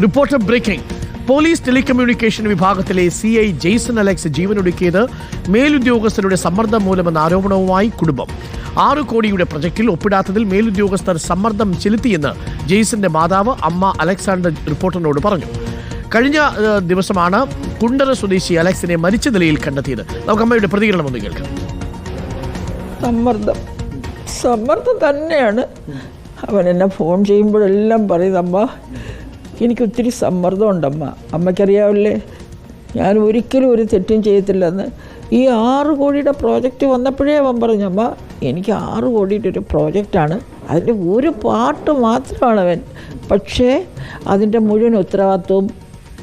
Reporter breaking. Police telecommunication വിഭാഗത്തിലെ C I Jaison Alex ജീവനൊടുക്കിയത് മേലുദ്യോഗസ്ഥരുടെ സമ്മർദ്ദം മൂലമെന്ന ആരോപണവുമായി കുടുംബം. ആറ് കോടിയുടെ പ്രൊജക്റ്റിൽ ഒപ്പിടാത്തതിൽ മേലുദ്യോഗസ്ഥർ സമ്മർദ്ദം ചെലുത്തിയെന്ന് ജെയ്സന്റെ മാതാവ് അമ്മ അലക്സാണ്ടർ റിപ്പോർട്ടറിനോട് പറഞ്ഞു. കഴിഞ്ഞ ദിവസമാണ് കുണ്ടറ സ്വദേശി അലക്സിനെ മരിച്ച നിലയിൽ കണ്ടെത്തിയത്. നമുക്ക് അമ്മയുടെ പ്രതികരണം ഒന്ന് കേൾക്കാം. സമ്മർദ്ദം. സമ്മർദ്ദം തന്നെയാണ്. അവൻ എന്നെ ഫോൺ ചെയ്യുമ്പോഴെല്ലാം പറയുന്നമ്മ എനിക്ക് ഒത്തിരി അമ്മ അമ്മയ്ക്കറിയാവില്ലേ? ഞാൻ ഒരിക്കലും ഒരു തെറ്റും ചെയ്യത്തില്ലെന്ന്. ഈ ആറ് കോടിയുടെ പ്രോജക്റ്റ് വന്നപ്പോഴേ അവൻ പറഞ്ഞു അമ്മ എനിക്ക് ആറ് കോടിയുടെ ഒരു പ്രോജക്റ്റാണ്. അതിന്റെ ഒരു പാട്ട് മാത്രമാണ് അവൻ. പക്ഷേ അതിന്റെ മുഴുവൻ ഉത്തരവാദിത്വവും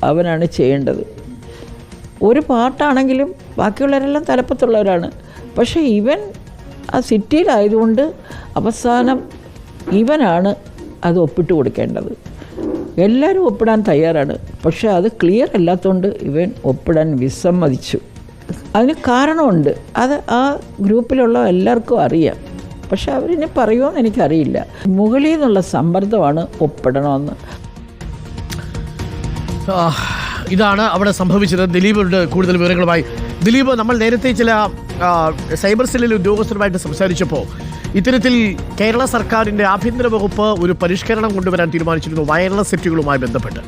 അവനാണ് ചെയ്യേണ്ടത്. ഒരു പാട്ടാണെങ്കിലും ബാക്കിയുള്ളവരെല്ലാം തലപ്പത്തുള്ളവരാണ്. പക്ഷേ ഇവൻ ആ സിറ്റിയിലായതുകൊണ്ട് അവസാനം ഇവനാണ് അത് ഒപ്പിട്ട് കൊടുക്കേണ്ടത്. എല്ലാവരും ഒപ്പിടാൻ തയ്യാറാണ്. പക്ഷേ അത് ക്ലിയർ അല്ലാത്തതുകൊണ്ട് ഇവൻ ഒപ്പിടാൻ വിസമ്മതിച്ചു. അതിന് കാരണമുണ്ട്. അത് ആ ഗ്രൂപ്പിലുള്ള എല്ലാവർക്കും അറിയാം. പക്ഷെ അവരിനി പറയുമോയെന്ന് എനിക്കറിയില്ല. മുകളിൽ നിന്നുള്ള സമ്മർദ്ദമാണ് ഒപ്പിടണമെന്ന്. ഇതാണ് അവിടെ സംഭവിച്ചത്. ദിലീപിന്റെ കൂടുതൽ വിവരങ്ങളുമായി. ദിലീപ് നമ്മൾ നേരത്തെ ചില സൈബർ സെല്ലിൽ ഉദ്യോഗസ്ഥരുമായിട്ട് സംസാരിച്ചപ്പോൾ ഇത്തരത്തിൽ കേരള സർക്കാരിന്റെ ആഭ്യന്തര വകുപ്പ് ഒരു പരിഷ്കരണം കൊണ്ടുവരാൻ തീരുമാനിച്ചിരുന്നു വയർലെസ് സെറ്റുകളുമായി ബന്ധപ്പെട്ട്.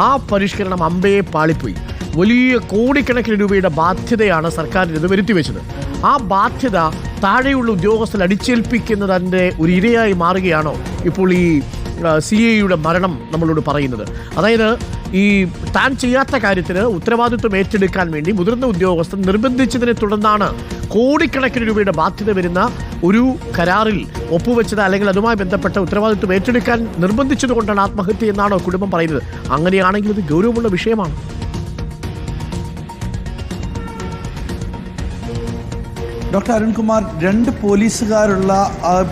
ആ പരിഷ്കരണം അമ്പയെ പാളിപ്പോയി. വലിയ കോടിക്കണക്കിന് രൂപയുടെ ബാധ്യതയാണ് സർക്കാരിന് ഇത് വരുത്തിവെച്ചത്. ആ ബാധ്യത താഴെയുള്ള ഉദ്യോഗസ്ഥരെ അടിച്ചേൽപ്പിക്കുന്നതിന്റെ ഒരു ഇരയായി മാറുകയാണോ ഇപ്പോൾ ഈ സി എയുടെ മരണം നമ്മളോട് പറയുന്നത്? അതായത് ഈ താൻ ചെയ്യാത്ത കാര്യത്തിന് ഉത്തരവാദിത്വം ഏറ്റെടുക്കാൻ വേണ്ടി മുതിർന്ന ഉദ്യോഗസ്ഥർ നിർബന്ധിച്ചതിനെ തുടർന്നാണ് കോടിക്കണക്കിന് രൂപയുടെ ബാധ്യത വരുന്ന ഒരു കരാറിൽ ഒപ്പുവെച്ചത് അല്ലെങ്കിൽ അതുമായി ബന്ധപ്പെട്ട ഉത്തരവാദിത്വം ഏറ്റെടുക്കാൻ നിർബന്ധിച്ചതുകൊണ്ടാണ് ആത്മഹത്യ എന്നാണ് കുടുംബം പറയുന്നത്. അങ്ങനെയാണെങ്കിൽ ഇത് ഗൗരവമുള്ള വിഷയമാണ്. ഡോക്ടർ അരുൺകുമാർ രണ്ട് പോലീസുകാരുള്ള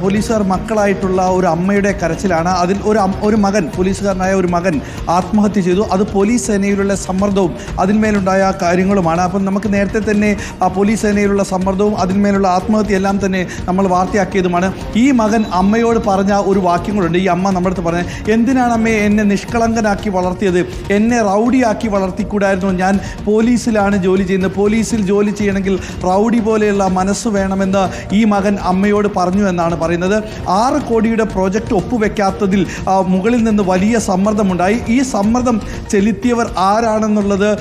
പോലീസുകാർ മക്കളായിട്ടുള്ള ഒരു അമ്മയുടെ കരച്ചിലാണ്. അതിൽ ഒരു ഒരു മകൻ പോലീസുകാരനായ ഒരു മകൻ ആത്മഹത്യ ചെയ്തു. അത് പോലീസ് സേനയിലുള്ള സമ്മർദ്ദവും അതിന്മേലുണ്ടായ കാര്യങ്ങളുമാണ്. അപ്പം നമുക്ക് നേരത്തെ തന്നെ ആ പോലീസ് സേനയിലുള്ള സമ്മർദ്ദവും അതിന്മേലുള്ള ആത്മഹത്യ എല്ലാം തന്നെ നമ്മൾ വാർത്തയാക്കിയതുമാണ്. ഈ മകൻ അമ്മയോട് പറഞ്ഞ ഒരു വാക്യം കൂടെ ഈ അമ്മ നമ്മുടെ അടുത്ത് പറഞ്ഞത് എന്തിനാണ് അമ്മയെ എന്നെ നിഷ്കളങ്കനാക്കി വളർത്തിയത്? എന്നെ റൗഡിയാക്കി വളർത്തിക്കൂടായിരുന്നു ഞാൻ? പോലീസിലാണ് ജോലി ചെയ്യുന്നത്. പോലീസിൽ ജോലി ചെയ്യണമെങ്കിൽ റൗഡി പോലെയുള്ള മനസ്സ് വേണമെന്ന് ഈ മകൻ അമ്മയോട് പറഞ്ഞു എന്നാണ് പറയുന്നത്. ആറ് കോടിയുടെ പ്രോജക്റ്റ് ഒപ്പുവെക്കാത്തതിൽ മുകളിൽ നിന്ന് വലിയ സമ്മർദ്ദമുണ്ടായി. ഈ സമ്മർദ്ദം ചെലുത്തിയവർ ആരാണെന്നുള്ളത്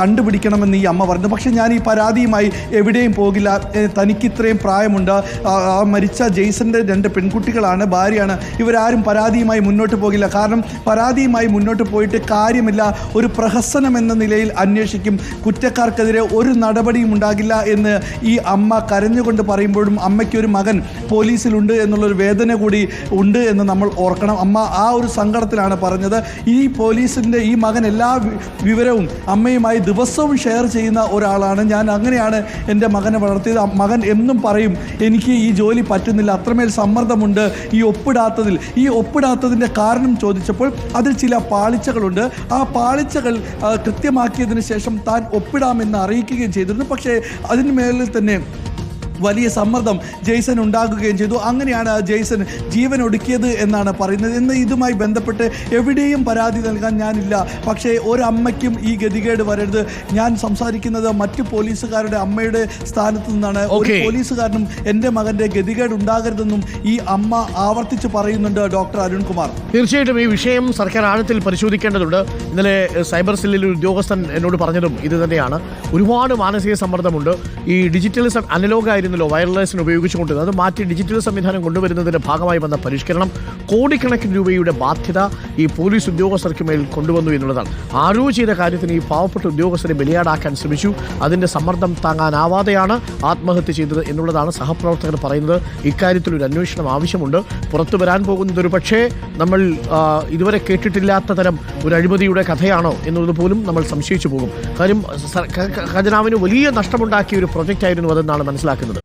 കണ്ടുപിടിക്കണമെന്ന് ഈ അമ്മ പറഞ്ഞു. പക്ഷേ ഞാൻ ഈ പരാതിയുമായി എവിടെയും പോകില്ല. തനിക്ക് ഇത്രയും പ്രായമുണ്ട്. ആ, മരിച്ച ജെയ്സന്റെ രണ്ട് പെൺകുട്ടികളാണ് ഭാര്യയാണ്. ഇവരാരും പരാതിയുമായി മുന്നോട്ട് പോകില്ല. കാരണം പരാതിയുമായി മുന്നോട്ട് പോയിട്ട് കാര്യമില്ല. ഒരു പ്രഹസനം എന്ന നിലയിൽ അന്വേഷിക്കും. കുറ്റക്കാർക്കെതിരെ ഒരു നടപടിയും ഉണ്ടാകില്ല എന്ന് ഈ അമ്മ കരഞ്ഞുകൊണ്ട് പറയുമ്പോഴും അമ്മയ്ക്കൊരു മകൻ പോലീസിലുണ്ട് എന്നുള്ളൊരു വേദന കൂടി ഉണ്ട് എന്ന് നമ്മൾ ഓർക്കണം. അമ്മ ആ ഒരു സങ്കടത്തിലാണ് പറഞ്ഞത്. ഈ പോലീസിന്റെ ഈ മകൻ എല്ലാ വിവരവും അമ്മയുമായി ദിവസവും ഷെയർ ചെയ്യുന്ന ഒരാളാണ്. ഞാൻ അങ്ങനെയാണ് എന്റെ മകനെ വളർത്തിയത്. മകൻ എന്നും പറയും എനിക്ക് ഈ ജോലി പറ്റുന്നില്ല. അത്രമേൽ സമ്മർദ്ദമുണ്ട്. ഈ ഒപ്പിടാത്തതിൽ ഈ ഒപ്പിടാത്തതിന്റെ കാരണം ചോദിച്ചപ്പോൾ അതിൽ ചില പാളിച്ചകളുണ്ട്. ആ പാളിച്ചകൾ കൃത്യമാക്കിയതിന് ശേഷം താൻ ഒപ്പിടാമെന്ന് അറിയിക്കുകയും ചെയ്തിരുന്നു. പക്ഷേ അതിന് മേലിൽ തന്നെ വലിയ സമ്മർദ്ദം ജെയ്സൺ ഉണ്ടാകുകയും ചെയ്തു. അങ്ങനെയാണ് ജെയ്സൺ ജീവൻ ഒടുക്കിയത് എന്നാണ് പറയുന്നത്. ഇന്ന് ഇതുമായി ബന്ധപ്പെട്ട് എവിടെയും പരാതി നൽകാൻ ഞാനില്ല. പക്ഷേ ഒരമ്മയ്ക്കും ഈ ഗതികേട് വരരുത്. ഞാൻ സംസാരിക്കുന്നത് മറ്റു പോലീസുകാരുടെ അമ്മയുടെ സ്ഥാനത്ത് നിന്നാണ്. ഒരു പോലീസുകാരനും എന്റെ മകന്റെ ഗതികേട് ഉണ്ടാകരുതെന്നും ഈ അമ്മ ആവർത്തിച്ച് പറയുന്നുണ്ട് ഡോക്ടർ അരുൺകുമാർ. തീർച്ചയായിട്ടും ഈ വിഷയം സർക്കാർ ആഴത്തിൽ പരിശോധിക്കേണ്ടതുണ്ട്. ഇന്നലെ സൈബർ സെല്ലിൽ ഒരു ഉദ്യോഗസ്ഥൻ എന്നോട് പറഞ്ഞതും ഇത് തന്നെയാണ്. ഒരുപാട് മാനസിക സമ്മർദ്ദമുണ്ട്. ഈ ഡിജിറ്റലിസം അനലോഗ് ആയിരുന്നല്ലോ വയർലെസ്സിന് ഉപയോഗിച്ചുകൊണ്ട്. അത് മാറ്റി ഡിജിറ്റൽ സംവിധാനം കൊണ്ടുവരുന്നതിന്റെ ഭാഗമായി വന്ന പരിഷ്കരണം കോടിക്കണക്കിന് രൂപയുടെ ബാധ്യത ഈ പോലീസ് ഉദ്യോഗസ്ഥർക്ക് മേൽ കൊണ്ടുവന്നു എന്നുള്ളതാണ്. ആരോ ചെയ്ത കാര്യത്തിന് ഈ പാവപ്പെട്ട ഉദ്യോഗസ്ഥരെ ബലിയാടാക്കാൻ ശ്രമിച്ചു. അതിന്റെ സമ്മർദ്ദം താങ്ങാനാവാതെയാണ് ആത്മഹത്യ ചെയ്തത് എന്നുള്ളതാണ് സഹപ്രവർത്തകർ പറയുന്നത്. ഇക്കാര്യത്തിൽ ഒരു അന്വേഷണം ആവശ്യമുണ്ട്. പുറത്തു വരാൻ പോകുന്നത് ഒരു പക്ഷേ നമ്മൾ ഇതുവരെ കേട്ടിട്ടില്ലാത്ത തരം ഒരു അഴിമതിയുടെ കഥയാണോ എന്നുള്ളത് പോലും നമ്മൾ സംശയിച്ചു പോകും. കാര്യം ഖജനാവിന് വലിയ നഷ്ടമുണ്ടാക്കിയ ഒരു പ്രൊജക്റ്റ് ആയിരുന്നു അതെന്നാണ് മനസ്സിലാക്കുന്നത്.